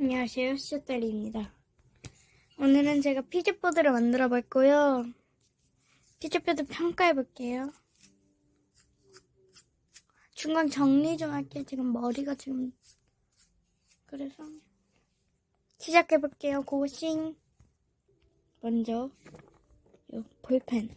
안녕하세요, 슈딸리입니다. 오늘은 제가 피자보드를 만들어 볼 거요. 피자보드 평가해 볼게요. 중간 정리 좀 할게요. 지금 머리가 지금 그래서 시작해 볼게요. 고싱 먼저 요 볼펜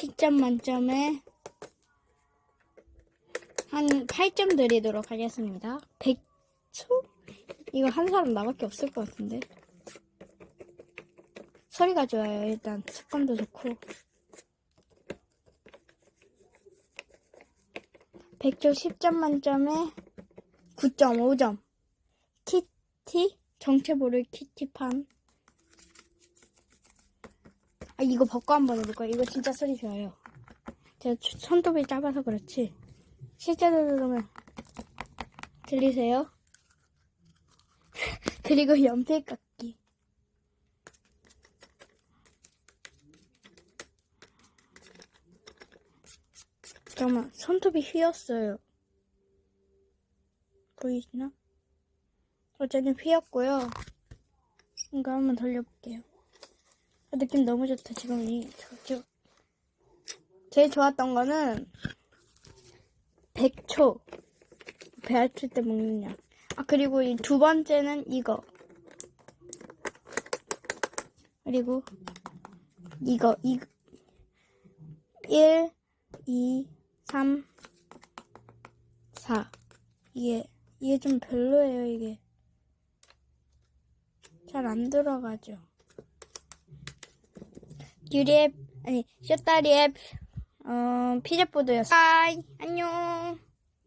시점 만점에 한 8점 드리도록 하겠습니다. 100초? 이거 한 사람 나밖에 없을 것 같은데. 소리가 좋아요. 일단 색감도 좋고. 100초 10점 만점에 9.5점. 키티? 정체 모를 키티판. 아, 이거 벗고 한번 해볼 거야. 이거 진짜 소리 좋아요. 제가 주- 손톱이 짧아서 그렇지. 실제로 들으면 들리세요? 그리고 연필 깎기. 잠깐만, 손톱이 휘었어요. 보이시나? 어제는 휘었고요. 이거 한번 돌려볼게요. 아, 느낌 너무 좋다. 지금 이. 제일 좋았던 거는 100초. 배 아플 때 먹는 약. 아, 그리고 이 두 번째는 이거. 그리고 이거, 이 1, 2, 3, 4. 이게, 이게 좀 별로예요, 이게. 잘 안 들어가죠. 유리앱, 아니, 쇼다리앱, 어, 피자보드였어. 바이, 안녕.